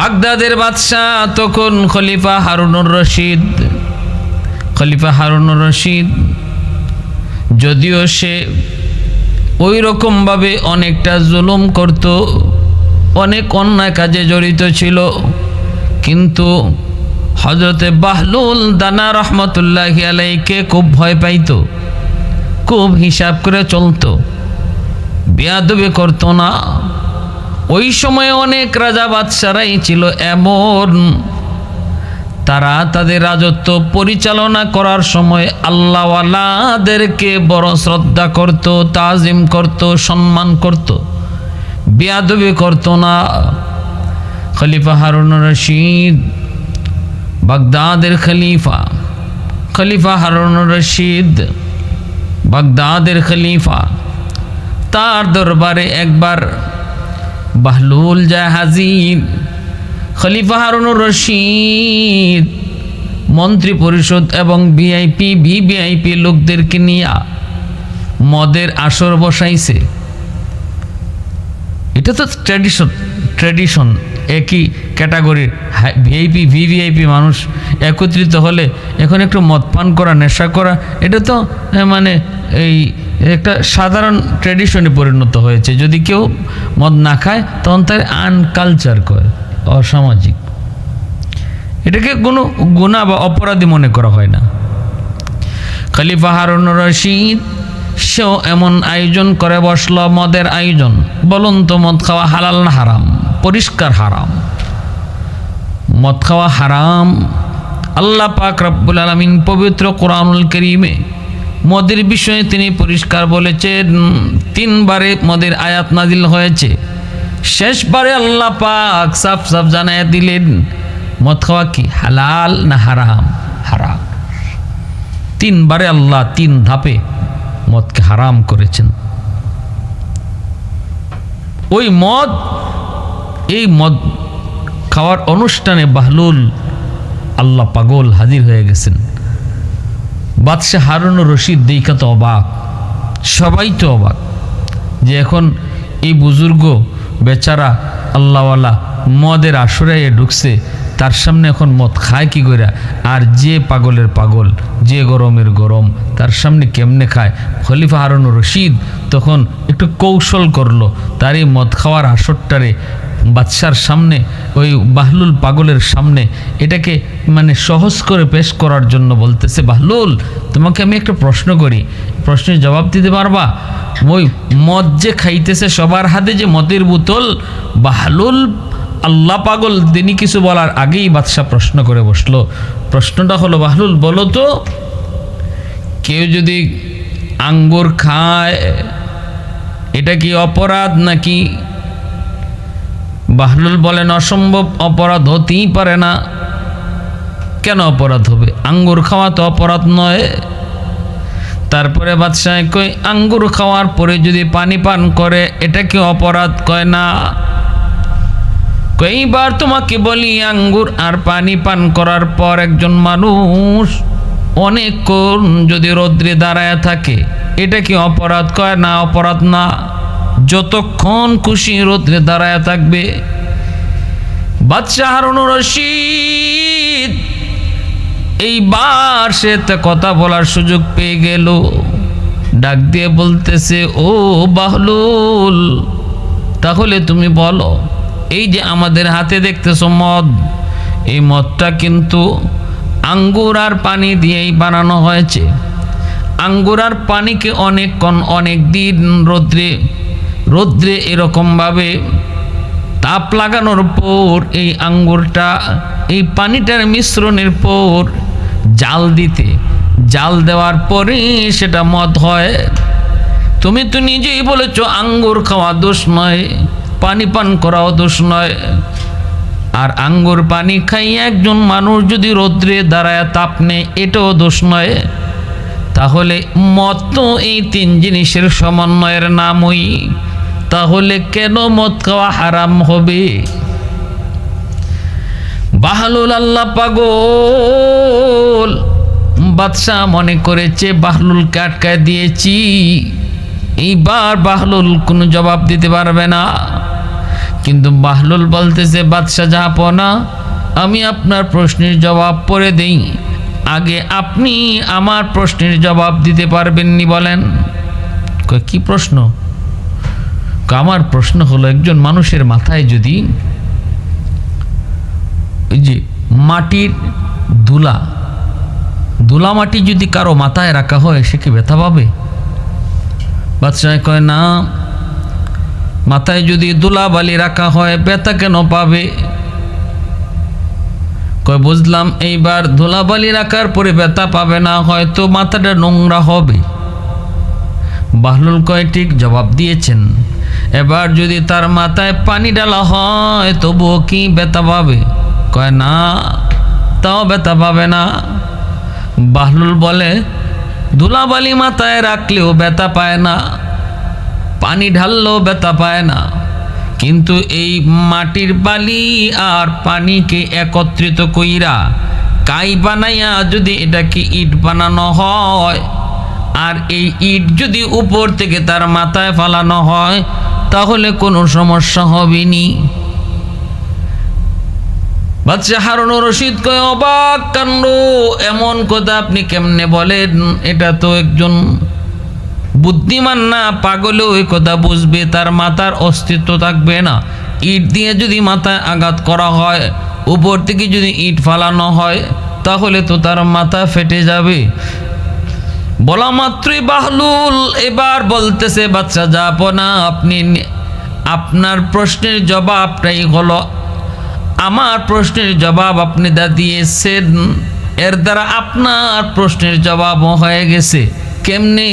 বাগদাদের বাদশাহ তখন খলিফা হারুনুর রশিদ। খলিফা হারুনুর রশিদ। যদিও সে ওই রকমভাবে অনেকটা জুলুম করত, অনেক অন্যায় কাজে জড়িত ছিল, কিন্তু হজরতে বাহলুল দানা রহমতুল্লাহ আলাইকে খুব ভয় পাইতো, খুব হিসাব করে চলতো। বেয়াদবি করতো না। ওই সময়ে অনেক রাজা বাদশারাই ছিল এমন। তারা তাদের রাজত্ব পরিচালনা করার সময় আল্লাহওয়ালাদেরকে বড় শ্রদ্ধা করত, তাজিম করত, সম্মান করত, বেয়াদবি করত না। খলিফা হারুন রশিদ, বাগদাদের খলিফা খলিফা হারুন রশিদ, বাগদাদের খলিফা, তার দরবারে একবার বাহলুল হাজির খলিফা হারুনুর রশিদ, মন্ত্রী পরিষদ এবং ভিআইপি ভিভিআইপি লোকদেরকে নিয়ে মদের আসর বসাইছে। এটা তো ট্র্যাডিশন ট্র্যাডিশন একই ক্যাটাগরির ভিআইপি ভিভিআইপি মানুষ একত্রিত হলে এখন একটু মদ পান করা, নেশা করা, এটা তো মানে এই একটা সাধারণ ট্র্যাডিশনে পরিণত হয়েছে। যদি কেউ মদ না খায়, তখন তার আনকালচার করে অসামাজিক। এটাকে কোনো গুণা বা অপরাধী মনে করা হয় না। খলিফা হারুন রশিদ, সেও এমন আয়োজন করে, বসল মদের আয়োজন। বলুন তো, মদ খাওয়া হালাল না হারাম? পরিষ্কার হারাম। মদ খাওয়া হারাম। আল্লাহ পাক রব্বুল আলমিন পবিত্র কোরআনুল করিমে মদের বিষয়ে তিনি পরিষ্কার বলেছেন, তিনবারে মদের আয়াত নাজিল হয়েছে। শেষবারে আল্লাহ পাক সাফ সাফ জানায় দিলেন, মদ খাওয়া কি হালাল না হারাম? হারাম। তিনবারে আল্লাহ তিন ধাপে মদকে হারাম করেছেন। ওই মদ, এই মদ খাওয়ার অনুষ্ঠানে বাহলুল আল্লাহ পাগল হাজির হয়ে গেছেন। বাদশাহ হারুন রশিদ দেখা তো অবাক। সবাই তো অবাক যে এখন এই বুজুর্গ বেচারা আল্লাহওয়ালা মদের আসরাইয়ে ঢুকছে, তার সামনে এখন মদ খায় কি করে? আর যে পাগলের পাগল, যে গরমের গরম, তার সামনে কেমনে খায়? খলিফা হারুন রশিদ তখন একটু কৌশল করল, তার এই মদ খাওয়ার আসরটারে বাদশার সামনে, ওই বাহলুল পাগলের সামনে, এটাকে মানে সহজ করে পেশ করার জন্য বলতেছে, বাহলুল, তোমাকে আমি একটা প্রশ্ন করি। প্রশ্নের জবাব দিতে পারবা? ওই মদ যে খাইতেছে সবার হাতে যে মদের বোতল, বাহলুল আল্লাহ পাগল, তিনি কিছু বলার আগেই বাদশাহ প্রশ্ন করে বসল। প্রশ্নটা হলো, বাহলুল, বলো তো, কেউ যদি আঙ্গুর খায়, এটা কি অপরাধ নাকি বাহলুল বলেন, অসম্ভব অপরাধ হতেই পারে না। কেন অপরাধ হবে? আঙ্গুর খাওয়া তো অপরাধ নয়। তারপরে বাদশাহ কই আঙ্গুর খাওয়ার পরে যদি পানি পান করে, এটা কি অপরাধ? কয়, না। কইবার তোমাকে বলি, আঙ্গুর আর পানি পান করার পর একজন মানুষ অনেকক্ষণ যদি রৌদ্রে দাঁড়ায় থাকে, এটা কি অপরাধ? কয়, না, অপরাধ না। যতক্ষণ খুশি রোদ্রে দাঁড়ায় থাকবে, বাদশাহ হারুন রশিদ এইবার সে কথা বলার সুযোগ পেয়ে গেল। ডাক দিয়ে বলতেছে, ও বাহলুল, তাহলে তুমি বলো, এই যে আমাদের হাতে দেখতেছো মদ, এই মদটা কিন্তু আঙ্গুর আর পানি দিয়েই বানানো হয়েছে। আঙ্গুর আর পানিকে অনেকক্ষণ, অনেক দিন রৌদ্রে রৌদ্রে এরকমভাবে তাপ লাগানোর পর এই আঙ্গুরটা, এই পানিটার মিশ্রণের পর জাল দিতে। জাল দেওয়ার পরে সেটা মদ হয়। তুমি তো নিজেই বলেছ, আঙ্গুর খাওয়া দোষ নয়, পানি পান করাও দোষ নয়। আর আঙ্গুর পানি খাইয়ে একজন মানুষ যদি রৌদ্রে দাঁড়ায়, তাপ নেয়, এটাও দোষ নয়। তাহলে মদ তো এই তিন জিনিসের সমন্বয়ের নামই। তাহলে কেন মদ খাওয়া হারাম হবে? বাহলুল আল্লাহ পাগল। বাদশাহ মনে করেছে, বাহলুলকে আটকায় দিয়েছি। এইবার বাহলুল কোনো জবাব দিতে পারবে না। কিন্তু বাহলুল বলতেছে, বাদশাহ জাহাপনা আমি আপনার প্রশ্নের জবাব পরে দেই। আগে আপনি আমার প্রশ্নের জবাব দিতে পারবেননি বলেন। কি প্রশ্ন? আমার প্রশ্ন হলো, একজন মানুষের মাথায় যদি যে মাটির দুলা দুলা মাটি যদি কারও মাথায় রাখা হয়, সে কি ব্যথা পাবে? বাদশাহ কয়, না, মাথায় যদি দুলা বালি রাখা হয়, ব্যথা কেন পাবে? কয়, বুঝলাম, এইবার ধুলাবালি রাখার পরে ব্যথা পাবে না, হয়তো মাথাটা নোংরা হবে। বাহলুল কয়, ঠিক জবাব দিয়েছেন। এবার যদি তার মাথায় পানি ডালা হয়, তবুও কি ব্যথা পাবে? কয় না, তাও ব্যথা পাবে না। বাহলুল বলে, ধুলাবালি মাথায় রাখলেও ব্যথা পায় না, পানি ঢাললেও ব্যথা পায় না। কিন্তু এই মাটির বালি আর পানিকে একত্রিত কইরা কাই বানাইয়া যদি এটাকে ইট বানানো হয় আর এই ইট যদি উপর থেকে তার মাথায় ফালানো হয়, তাহলে কোনো সমস্যা হবে নি বাচ্চা হারুন রশিদ কয়, অবাক কাণ্ড, এমন কথা আপনি কেমনে বলেন? এটা তো একজন বুদ্ধিমান না, পাগলেও ওই কথা বুঝবে, তার মাথার অস্তিত্ব থাকবে না। ইট দিয়ে যদি মাথায় আঘাত করা হয়, উপর থেকে যদি ইট ফালানো হয়, তাহলে তো তার মাথা ফেটে যাবে। বলা মাত্রই বাহলুল এবার বলতেছে, বাচ্চা, যাব না। আপনি আপনার প্রশ্নের জবাবটাই হলো, আমার প্রশ্নের জবাব আপনি দা দিয়েছেন। এর দ্বারা আপনার প্রশ্নের জবাবও হয়ে গেছে। কেমনি?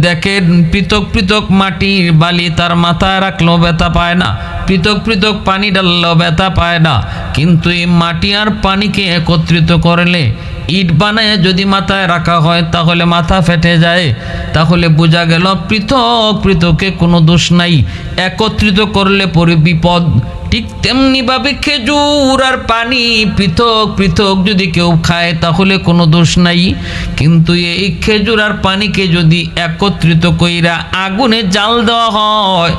দেখেন, পৃথক পৃথক মাটির বালি তার মাথায় রাখলেও ব্যথা পায় না। পৃথক পৃথক পানি ডাললেও ব্যথা পায় না। কিন্তু এই মাটি আর পানিকে একত্রিত করলে ইট বানায় যদি মাথায় রাখা হয়, তাহলে মাথা ফেটে যায়। তাহলে বোঝা গেল পৃথক পৃথকে কোনো দোষ নাই। একত্রিত করলে পরে বিপদ। ঠিক তেমনিভাবে খেজুর আর পানি পৃথক পৃথক যদি কেউ খায়, তাহলে কোনো দোষ নাই। কিন্তু এই খেজুর আর পানিকে যদি একত্রিত কইরা আগুনে জাল দেওয়া হয়,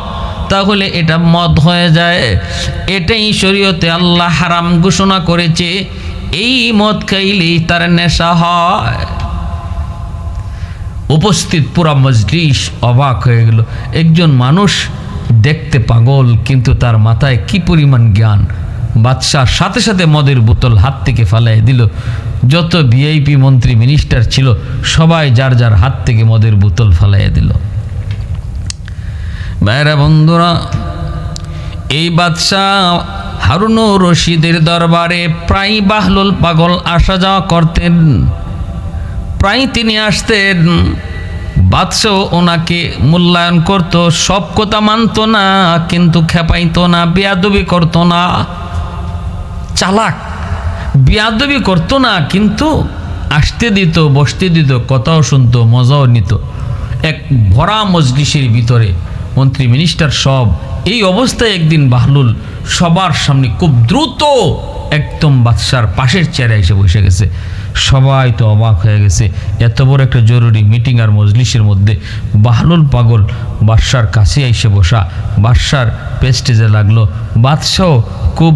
তাহলে এটা মদ হয়ে যায়। এটাই শরীয়তে আল্লাহ হারাম ঘোষণা করেছে। এই মদ খাইলেই তার নেশা হয়। উপস্থিত পুরা মজলিস অবাক হয়ে গেল। একজন মানুষ দেখতে পাগল, কিন্তু তার মাথায় কি পরিমাণ জ্ঞান? বাদশার সাথে সাথে মদের বোতল হাত থেকে ফালাই দিল। যত ভিআইপি মন্ত্রী, মিনিস্টার ছিল, সবাই যার যার হাত থেকে মদের বোতল ফালাইয়া দিল। ভাইরা, বন্ধুরা, এই বাদশাহ হারুন রশিদের দরবারে প্রায় বাহলুল পাগল আসা যাওয়া করতেন। প্রায় তিনি আসতেন, বাদশাহ ওনাকে মূল্যায়ন করত, সব কথা মানতো না, কিন্তু খেপাইতো না, বেয়াদবি করতো না। চালাক, বেয়াদবি করতো না, কিন্তু আসতে দিত, বসতে দিত, কথাও শুনত, মজাও নিত। এক ভরা মজলিসের ভিতরে মন্ত্রী, মিনিস্টার সব এই অবস্থায় একদিন বাহলুল সবার সামনে খুব দ্রুত একদম বাদশার পাশের চেয়ারে এসে বসে গেছে। সবাই তো অবাক হয়ে গেছে। এত বড় একটা জরুরি মিটিং আর মজলিসের মধ্যে বাহলুল পাগল বাদশার কাছে এসে বসা। বাদশার পেস্টেজে লাগল, বাদশাও খুব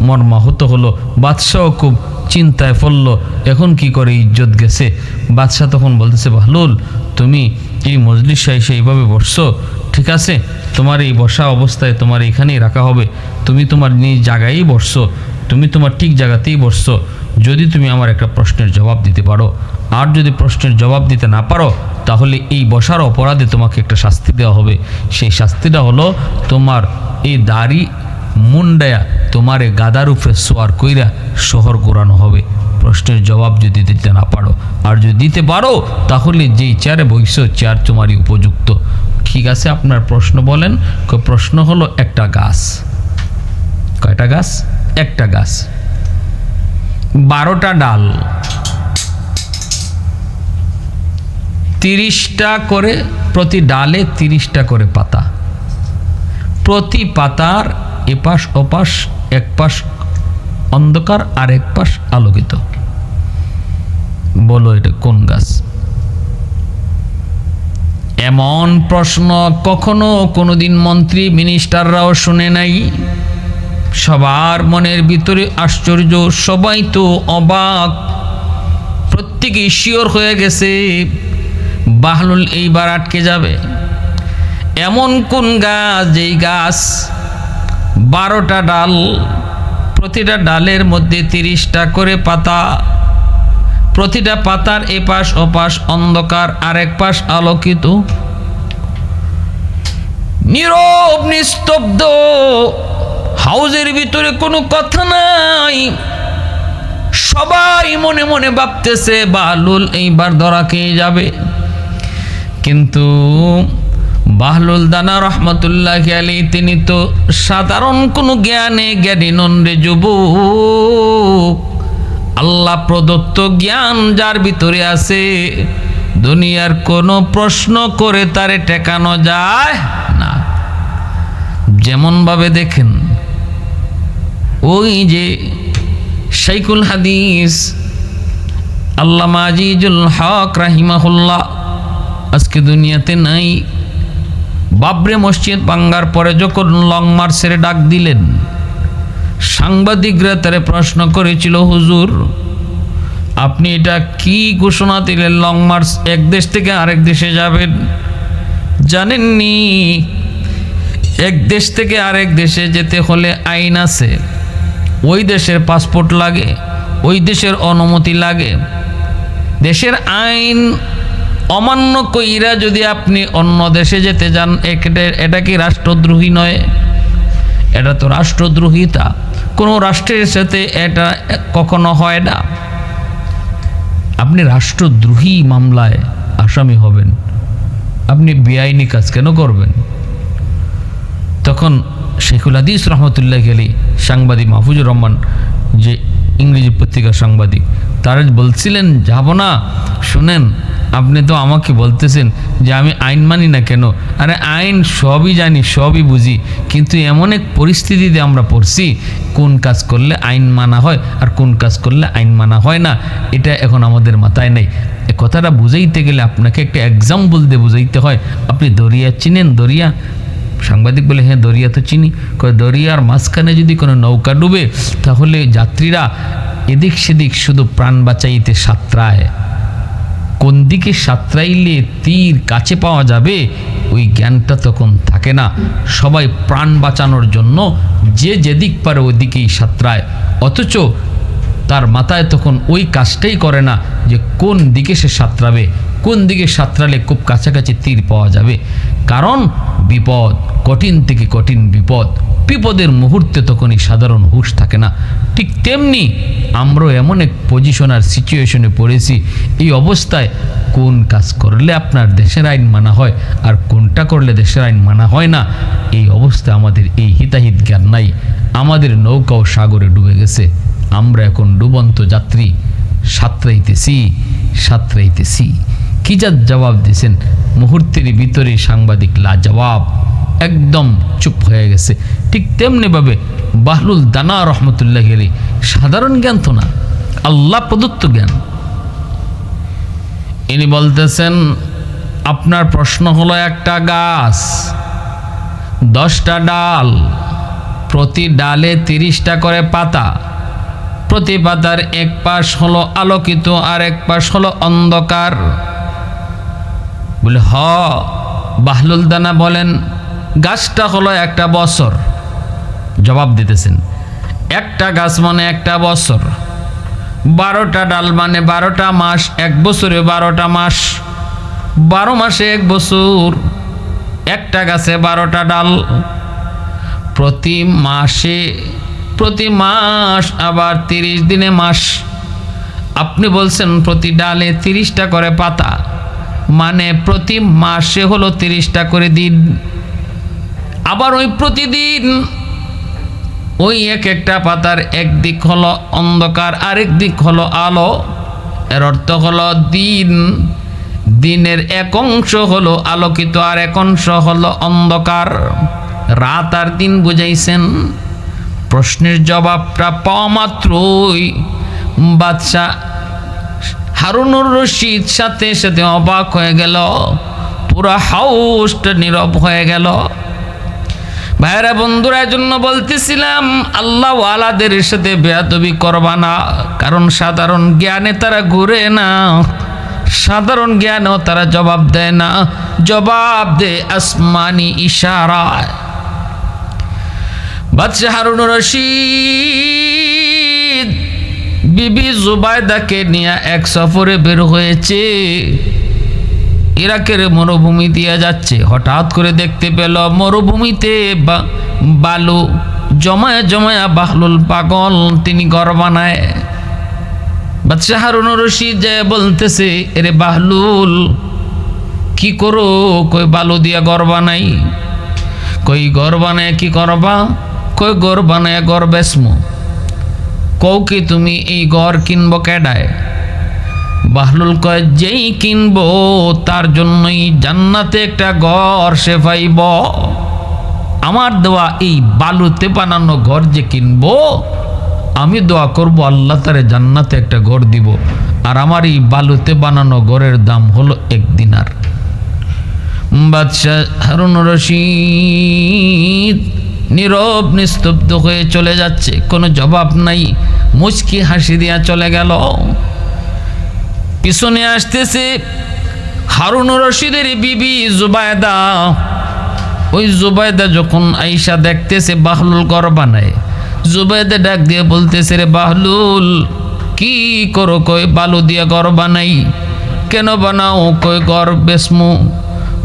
মর্মাহত হলো, বাদশাও খুব চিন্তায় পড়ল, এখন কি করে ইজ্জত গেছে? বাদশাহ তখন বলতেছে, বাহলুল, তুমি এই মজলিসা এসে এইভাবে বসছো? ঠিক আছে? তোমার এই বসা অবস্থায় তোমার এখানেই রাখা হবে। তুমি তোমার নিজ জায়গায়ই বসছো। তুমি তোমার ঠিক জায়গাতেই বসছো। যদি তুমি আমার একটা প্রশ্নের জবাব দিতে পারো। আর যদি প্রশ্নের জবাব দিতে না পারো, তাহলে এই বসার অপরাধে তোমাকে একটা শাস্তি দেওয়া হবে। সেই শাস্তিটা হলো তোমার এই দাড়ি মুন্ডায়া তোমারে গাদার উপরে সোয়ার কইরা শহর ঘোরানো হবে। প্রশ্নের জবাব যদি দিতে না পারো। আর যদি দিতে পারো, তাহলে যেই চেয়ারে বইস, চেয়ার তোমারই উপযুক্ত। ঠিক আছে, আপনার প্রশ্ন বলেন। প্রশ্ন হলো একটা গাছ। কয়টা গাছ? একটা গাছ। বারোটা ডাল। তিরিশটা করে প্রতি ডালে তিরিশটা করে পাতা। প্রতি পাতার এপাশ, ওপাশ এক পাশ অন্ধকার আর এক পাশ আলোকিত। বলো এটা কোন গাছ? এমন প্রশ্ন কখনো কোনোদিন মন্ত্রী মিনিস্টাররাও শুনে নাই? সবার মনের ভিতরে আশ্চর্য, সবাই তো অবাক। প্রত্যেকে শিওর হয়ে গেছে, বাহলুল এইবার আটকে যাবে। এমন কোন গাছ, যেই গাছ বারোটা ডাল, প্রতিটা ডালের মধ্যে তিরিশটা করে পাতা? প্রতিটা পাতার এপাশ ওপাশ অন্ধকার, আরেক পাশ আলোকিত। নীরব, নিস্তব্ধ, হাউজের ভিতরে কোনো কথা নাই। সবাই মনে মনে ভাবতেছে, বাহলুল এইবার ধরা খেয়ে যাবে। কিন্তু বাহলুল দানা রহমতুল্লাহ আলী তিনি তো সাধারণ কোনো জ্ঞানে জ্ঞানী নন রে যুবক। আল্লাহ প্রদত্ত জ্ঞান যার ভিতরে আছে, দুনিয়ার কোনো প্রশ্ন করে তারে টেকানো যায় না। যেমনভাবে দেখেন, ওই যে শাইকুল হাদিস, আল্লামা আজিজুল হক রাহিমাহুল্লাহ, আজকে দুনিয়াতে নাই। বাবরে মসজিদ ভাঙ্গার পরে যখন লং মার্চের ডাক দিলেন সাংবাদিকরা তারে প্রশ্ন করেছিল, হুজুর, আপনি এটা কি ঘোষণা দিলেন? লং মার্চ এক দেশ থেকে আরেক দেশে যাবেন? জানেননি, এক দেশ থেকে আরেক দেশে যেতে হলে আইন আছে। ওই দেশের পাসপোর্ট লাগে, ওই দেশের অনুমতি লাগে। দেশের আইন অমান্য কইরা যদি আপনি অন্য দেশে যেতে যান এটা- কি রাষ্ট্রদ্রোহী নয়? এটা তো রাষ্ট্রদ্রোহিতা কোনো রাষ্ট্রের সাথে এটা কখনো হয় না। আপনি রাষ্ট্রদ্রোহী মামলায় আসামি হবেন। আপনি বেআইনি কাজ কেন করবেন? তখন শেখুল হাদিস রহমতুল্লাহ গেলি সাংবাদিক মাহফুজুর রহমান যে ইংরেজি পত্রিকার সাংবাদিক তারা বলছিলেন, যাব না। শুনেন, আপনি তো আমাকে বলতেছেন যে আমি আইন মানি না কেন? আরে আইন সবই জানি, সবই বুঝি, কিন্তু এমন এক পরিস্থিতিতে আমরা পড়ছি, কোন কাজ করলে আইন মানা হয় আর কোন কাজ করলে আইন মানা হয় না, এটা এখন আমাদের মাথায় নেই। এ কথাটা বুঝাইতে গেলে আপনাকে একটা এক্সাম্পল দিয়ে বুঝাইতে হয়। আপনি দরিয়া চিনেন? দরিয়া? সাংবাদিক বলে হ্যাঁ দরিয়া তো চিনি। কয়, দরিয়ার মাঝখানে যদি কোনো নৌকা ডুবে, তাহলে যাত্রীরা এদিক সেদিক শুধু প্রাণ বাঁচাইতে সাঁতরায়। কোন দিকে সাঁতরাইলে তীর কাছে পাওয়া যাবে, ওই জ্ঞানটা তখন থাকে না। সবাই প্রাণ বাঁচানোর জন্য যে যেদিক পারে ওদিকেই সাঁতরায়। অথচ তার মাথায় তখন ওই কাজটাই করে না যে কোন দিকে সে সাঁতরাবে। কোন দিকে সাঁতরালে খুব কাছাকাছি তীর পাওয়া যাবে। কারণ বিপদ, কঠিন থেকে কঠিন বিপদ। বিপদের মুহূর্তে তখনই সাধারণ হুশ থাকে না। ঠিক তেমনি আমরাও এমন এক পজিশন আর সিচুয়েশনে পড়েছি, এই অবস্থায় কোন কাজ করলে আপনার দেশের আইন মানা হয় আর কোনটা করলে দেশের আইন মানা হয় না, এই অবস্থায় আমাদের এই হিতাহিত জ্ঞান নাই। আমাদের নৌকাও সাগরে ডুবে গেছে। আমরা এখন ডুবন্ত যাত্রী, সাঁতরাইতেছি সাঁতরাইতেছি। কি যা জবাব দিয়েছেন মুহূর্তের ভিতরে সাংবাদিক লা জবাব একদম চুপ হয়ে গেছে। ঠিক তেমনিভাবে বাহলুল দানা রহমতুল্লাহ গেলি সাধারণ জ্ঞান তো না, আল্লাহ প্রদত্ত জ্ঞান। ইনি বলতেছেন, আপনার প্রশ্ন হলো একটা গাছ, দশটা ডাল, প্রতি ডালে তিরিশটা করে পাতা। প্রতি পাতার এক পাশ হলো আলোকিত আর এক পাশ হলো অন্ধকার। বলে, হ বাহলুল দানা বলেন, গাছটা হলো একটা বছর। জবাব দিতেছেন, একটা গাছ মানে একটা বছর। বারোটা ডাল মানে বারোটা মাস, এক বছরে বারোটা মাস। বারো মাসে এক বছর, একটা গাছে বারোটা ডাল। প্রতি মাসে, প্রতি মাস আবার তিরিশ দিনে মাস। আপনি বলছেন প্রতি ডালে তিরিশটা করে পাতা। মানে প্রতি মাসে হলো তিরিশটা করে দিন। আবার ওই প্রতিদিন ওই এক একটা পাতার একদিক হলো অন্ধকার, আরেক দিক হলো আলো। এর অর্থ হলো দিন। দিনের এক অংশ হলো আলোকিত আর এক অংশ হলো অন্ধকার। রাত আর দিন বুঝাইছেন। প্রশ্নের জবাবটা পাওয়া মাত্রই। বাদশাহ হারুনুর রশিদ সাথে সাথে অবাক হয়ে গেল। পুরা হাউসটা নীরব হয়ে গেল। ভাইরা বন্ধুরা জন্য বলতেছিলাম, আল্লাহ আলাদের সাথে বেয়াদবি করবা না। কারণ সাধারণ জ্ঞানে তারা ঘুরে না। সাধারণ জ্ঞানেও তারা জবাব দেয় না। জবাব দে আসমানি ইশারায়। বাদশাহ হারুন রশিদ। বিবি জুবায়দাকে নিয়ে এক সফরে বের হয়েছে। ইরাকের মরুভূমি দিয়ে যাচ্ছে। হঠাৎ করে দেখতে পেল মরুভূমিতে বালু জমায়া জমায়া বাহলুল পাগল তিনি ঘর বানায়। বাদশাহ হারুন রশিদ যায় বলতেছে, এরে বাহলুল, কি করো? কই বালু দিয়া ঘর বানাই? কই ঘর বানায় কি করবা? কই ঘর বানায় ঘর কও কি তুমি এই ঘর কিনবো কেডায়? বাহলুল কয়, যেই কিনবো, তার জন্যই জান্নাতে একটা ঘর সে পাইব। আমার দেওয়া এই বালুতে বানানো ঘর যে কিনবো, আমি দোয়া করব আল্লাহ তারে জান্নাতে একটা ঘর দিব। আর আমার এই বালুতে বানানো ঘরের দাম হলো এক দিনার। বাদশাহ হারুন রশিদ নীরব, নিস্তব্ধ হয়ে চলে যাচ্ছে। কোনো জবাব নাই। মুচকি হাসি দিয়া চলে গেল। পিছনে আসতেছে হারুন রশিদের বিবি জুবায়দা। ওই জুবায়দা যখন আইসা দেখতেছে বাহলুল ঘর বানায়, জুবায়দা ডাক দিয়ে বলতেছে, রে বাহলুল, কি করো কই? বালু দিয়ে ঘর বানাই। কেন বানাও কই ঘর বেসমু?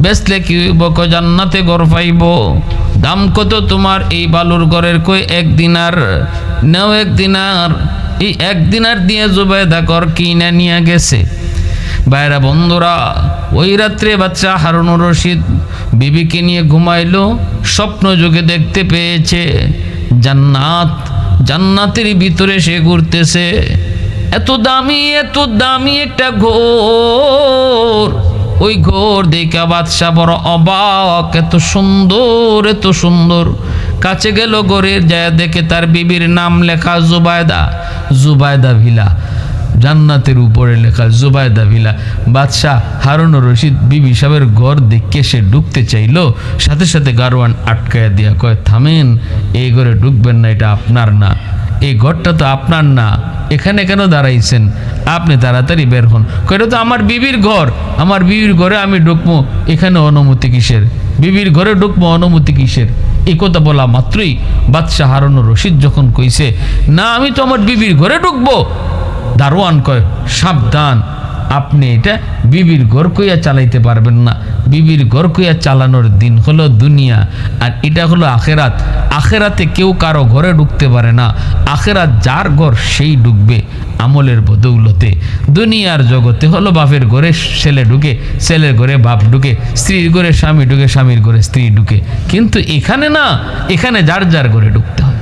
বেচলে কি হইব কই জান্নাতে ঘর পাইব। দাম কত তোমার এই বালুর ঘরের কই এক দিনার? নাও এক দিনার। এই এক দিনার দিয়ে জুবায়দা ঘর কিনা নিয়ে গেছে। বাইরা বন্ধুরা, ওই রাত্রে বাচ্চা হারুনুর রশিদ বিবিকে নিয়ে ঘুমাইল, স্বপ্ন যুগে দেখতে পেয়েছে, জান্নাত জান্নাতের ভিতরে সে ঘুরতেছে। এত দামি এত দামি একটা ঘোর। ওই ঘোর দেখা বাদশাহ বড় অবাক, এত সুন্দর এত সুন্দর। কাছে গেল গোরের যায় দেখে তার বিবির নাম লেখা জুবায়দা জুবায়দা ভিলা। জান্নাতের উপরে লেখা জুবায়দা ভিলা। বাদশাহ হারুন রশিদ বিবি সাহেবের ঘর দেখে সে ঢুকতে চাইলো। সাথে সাথে গারোয়ান আটকায় দিয়া কয়, থামেন, এই ঘরে ঢুকবেন না, এটা আপনার না। এই ঘরটা তো আপনার না। এখানে কেন দাঁড়াইছেন? আপনি তাড়াতাড়ি বের হন। কেটা তো আমার বিবির ঘর। আমার বিবির ঘরে আমি ঢুকবো। এখানে অনুমতি কিসের? বিবির ঘরে ঢুকবো, অনুমতি কিসের? এই কথা বলা মাত্রই বাদশাহ হারুন রশিদ যখন কইছে, না, আমি তো আমার বিবির ঘরে ঢুকবো। দারোয়ান কয়, সাবধান। আপনি এটা বিবির ঘর কইয়া চালাইতে পারবেন না। বিবির ঘর কইয়া চালানোর দিন হলো দুনিয়া, আর এটা হলো আখেরাত। আখেরাতে কেউ কারও ঘরে ঢুকতে পারে না। আখেরাত যার ঘর সেই ঢুকবে আমলের বদৌলতে। দুনিয়ার জগতে হলো বাপের ঘরে ছেলে ঢুকে, ছেলের ঘরে বাপ ঢুকে, স্ত্রীর ঘরে স্বামী ঢুকে, স্বামীর ঘরে স্ত্রী ঢুকে। কিন্তু এখানে না, এখানে যার যার ঘরে ঢুকতে হয়।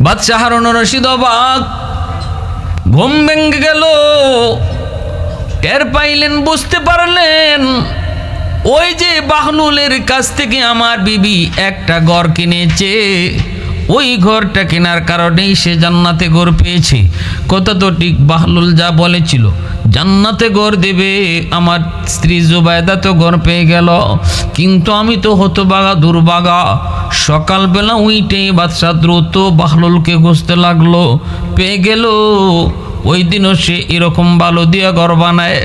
বাদশাহ হারুন রশিদ অবাক ঘুম ভেঙে গেল। টের পাইলেন, বুঝতে পারলেন। ওই যে বাহনুলের কাছ থেকে আমার বিবি একটা গড় কিনেছে। ওই ঘরটা কেনার কারণেই সে জান্নাতে ঘর পেয়েছে। কত তো ঠিক বাহলুল যা বলেছিল, জান্নাতে ঘর দেবে, আমার স্ত্রী জুবায়দা তো ঘর পেয়ে গেল। কিন্তু আমি তো হতবাগা, দুর্বাগা। সকালবেলা উইটে বাদশাহ দ্রুত বাহলুলকে খুঁজতে লাগল, পেয়ে গেল। ওই দিনও সে এরকম বালু দিয়া ঘর বানায়।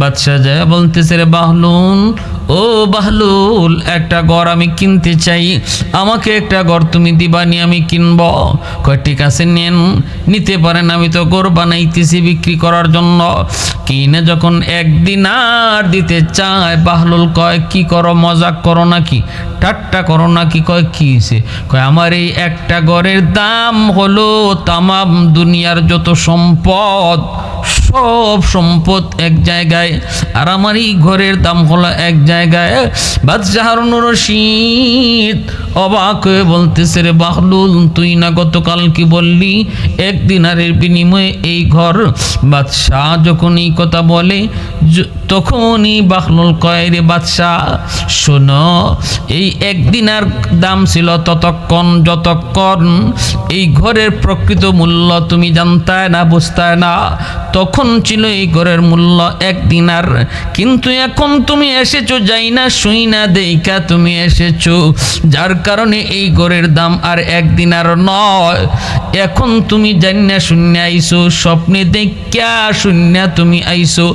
বাদশাহ যায় বলতেছে, রে বাহলুল ও বাহলুল, একটা ঘর আমি কিনতে চাই। আমাকে একটা ঘর তুমি দিবানি, আমি কিনব। কয়, ঠিক আছে, নেন। নিতে পারেন, আমি তো ঘর বানাইতেছি বিক্রি করার জন্য। কিনে যখন একদিন আর দিতে চায়, বাহলুল কয়, কি করো, মজাক করো নাকি? ঠাট্টা করো নাকি? কয়, কি কয়, আমার এই একটা ঘরের দাম হলো তামাম দুনিয়ার যত সম্পদ, সব সম্পদ এক জায়গায়। আর আমার এই ঘরের দাম হলো এক জায়গায় বাদশাহ হারুন রশিদ অবাক হয়ে বলতেছে, রে বাহলুল, তুই না গতকাল কি বললি? এক দিনারের বিনিময়ে এই ঘর। বাদশাহ যখন এই কথা বলে তখনই বাহলুল কয় রে বাদশাহ, শোনো, এই একদিন আর দাম ছিল ততক্ষণ যতক্ষণ এই ঘরের প্রকৃত মূল্য তুমি জানতায় না, বুঝতায় না। তখন ছিল এই ঘরের মূল্য একদিন আর। কিন্তু এখন তুমি এসেছ, যাই না, শুই না দেইকা তুমি এসেছ। যার কারণে এই ঘরের দাম আর একদিন আর নয়। এখন তুমি জানি না শূন্য আইসো, স্বপ্নে দেখা শূন্য তুমি আইসো।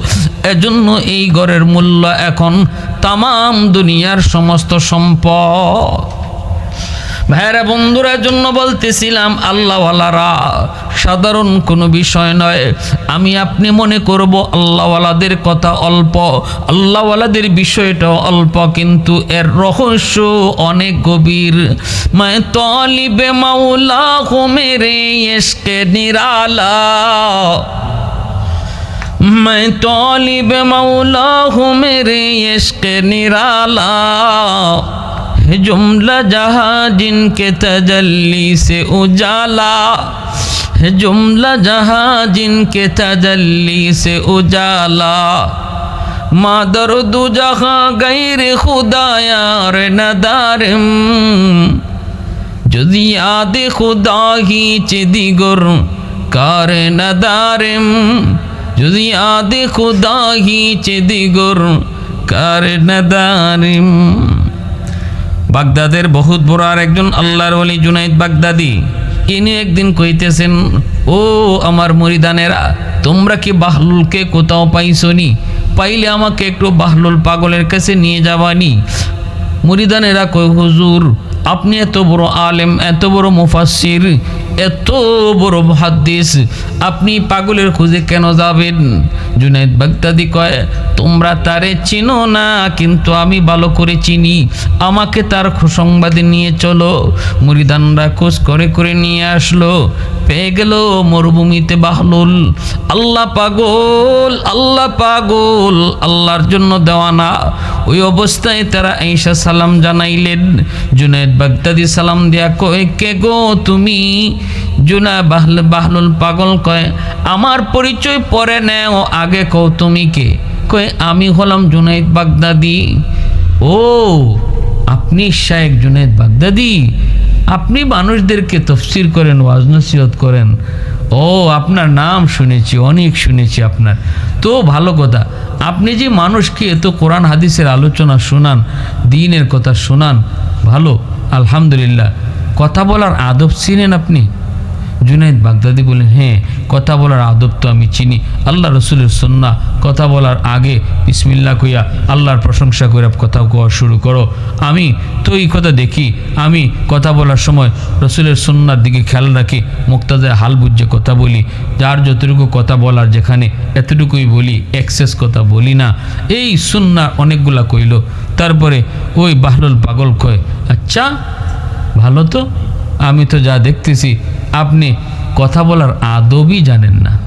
এজন্য এই ঘরের মূল্য এখন তাম দুনিয়ার সমস্ত সম্পদ। ভাইরা বন্ধুরা জন্য বলতেছিলাম, আল্লাহওয়ালারা, সাধারণ কোনো বিষয় নয়। আমি আপনি মনে করব, আল্লাহওয়ালাদের কথা অল্প, আল্লাহওয়ালাদের বিষয়টা অল্প, কিন্তু এর রহস্য অনেক গভীর। মায় তলিবে মাওলা হো মেরে এসকে নিরালা। میں طالب مولا ہوں میرے عشق نرالا جملہ جہاں جن کے تجلی سے اجالا جملہ جہاں جن کے تجلی سے اجالا مادر دو جہاں غیر خدا یار ندارم جز یاد خدا ہی چدی گر کار ندارم যদি আদে খুদা হিচে দিগর কার নদারেম বাগদাদের বহুত বড় আর একজন আল্লাহর ওলি জুনাইদ বাগদাদি, ইনি একদিন কইতেছেন, ও আমার মরিদানেরা, তোমরা কি বাহলুলকে কোথাও পাইছনি? পাইলে আমাকে একটু বাহলুল পাগলের কাছে নিয়ে যাবানি? মরিদানেরা কই হুজুর, আপনি এত বড় আলেম, এত বড় মুফাসির এত বড় হাদিস, আপনি পাগলের খুঁজে কেন যাবেন? জুনাইদ বাগদাদি কয়, তোমরা তারে চিনো না, কিন্তু আমি ভালো করে চিনি। আমাকে তার সংবাদে নিয়ে চলো। মুরিদানরা খোঁজ করে করে নিয়ে আসলো। পেয়ে গেল মরুভূমিতে বাহলুল। আল্লাহ পাগল আল্লাহ পাগল, আল্লাহর জন্য দেওয়ানা ওই অবস্থায় তারা ঈশা সালাম জানাইলেন। জুনাইদ বাগদাদি সালাম দিয়া কয়, কে গো তুমি? জুনা বাহল বাহলুল পাগল কয়, আমার পরিচয় পরে নেও আগে কও তুমি কে? কয়, আমি হলাম জুনাইদ বাগদাদি। ও, আপনি শায়েক জুনাইদ বাগদাদি? আপনি মানুষদেরকে তফসির করেন, ওয়াজ নসিহত করেন। ও, আপনার নাম শুনেছি, অনেক শুনেছি আপনার। তো ভালো কথা, আপনি যে মানুষকে এত কোরআন হাদিসের আলোচনা শোনান, দিনের কথা শোনান, ভালো, আলহামদুলিল্লাহ। কথা বলার আদব চিনেন আপনি? জুনাইদ বাগদাদি বলেন হ্যাঁ কথা বলার আদব তো আমি চিনি। আল্লাহ রসুলের সন্না কথা বলার আগে বিসমিল্লা কইয়া আল্লাহর প্রশংসা করে কথা কোয়া শুরু করো। আমি তো এই কথা দেখি, আমি কথা বলার সময় রসুলের সন্ন্যার দিকে খেয়াল রাখি মুক্তাদায় হাল বুঝে কথা বলি। যার যতটুকু কথা বলার যেখানে, এতটুকুই বলি এক্সেস কথা বলি না। এই সুন্না অনেকগুলা কইল। তারপরে ওই বাহলুল পাগল কয় আচ্ছা ভালো তো? আমি তো যা দেখতেছি, আপনি কথা বলার আদবই জানেন না।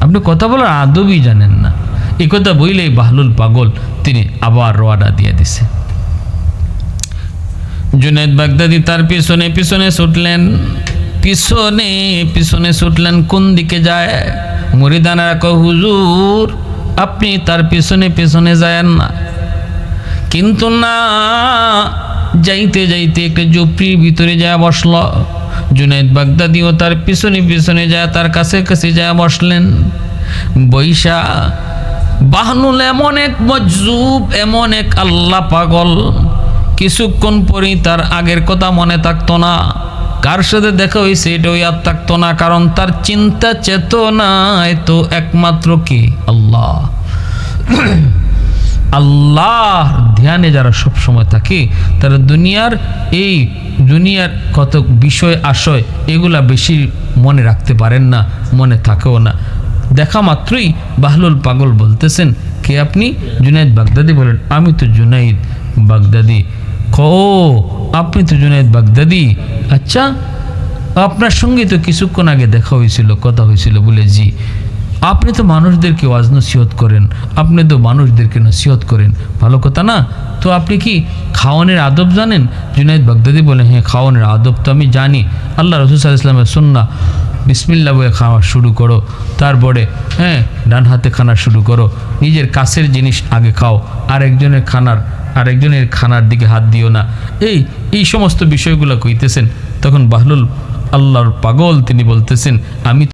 আপনি কথা বলার আদবই জানেন না। এই কথা বইলেই বাহলুল পাগল তিনি আবার রোয়াডা দিয়ে দিছে। জুনেদ বাগদাদি তার পিছনে পিছনে ছুটলেন। পিছনে পিছনে ছুটলেন, কোন দিকে যায়? মুরিদানারা কয় হুজুর, আপনি তার পিছনে পিছনে যায়েন না। কিন্তু না যাইতে যাইতে একটা জুপড়ির ভিতরে যায় বসল। জুনাইদ বাগদাদিও তার পিছনে পিছনে যায়, তার কাছে কাছে যায় বসলেন। বৈশা, বাহনুল এমন এক মজজুব এমন এক আল্লাহ পাগল। কিছুক্ষণ পরেই তার আগের কথা মনে থাকতো না। কার সাথে দেখা হয়েছে এটাও ইয়াদ থাকতো না, কারণ তার চিন্তা চেতনা তো একমাত্র কি? আল্লাহ। আল্লাহ ধ্যানে যারা সব সময় থাকে, তারা দুনিয়ার এই দুনিয়ার কত বিষয়, আশয়, এগুলা বেশি মনে রাখতে পারেন না, মনে থাকেও না। দেখা মাত্রই বাহলুল পাগল বলতেছেন, কে আপনি? জুনাইদ বাগদাদি বলেন, আমি তো জুনাইদ বাগদাদি। ও আপনি তো জুনাইদ বাগদাদি? আচ্ছা আপনার সঙ্গে তো কিছুক্ষণ আগে দেখা হয়েছিল, কথা হয়েছিল, বলে, জি। আপনি তো মানুষদেরকে ওয়াজ নসিহত করেন, আপনি তো মানুষদেরকে নসিহত করেন। ভালো কথা না? তো আপনি কি খাওয়ানের আদব জানেন? জুনাইদ বাগদাদি বলে হ্যাঁ খাওয়ানের আদব তো আমি জানি। আল্লাহ রসুল সাল্লাহ ইসলামের সুন্না বিসমিল্লা বলে খাওয়া শুরু করো, তারপরে হ্যাঁ ডান হাতে খানা শুরু করো, নিজের কাছের জিনিস আগে খাও আর একজনের খানার, আরেকজনের খানার দিকে হাত দিও না। এই এই সমস্ত বিষয়গুলো কইতেছেন, তখন বাহলুল আল্লাহর পাগল তিনি বলতেছেন, আমি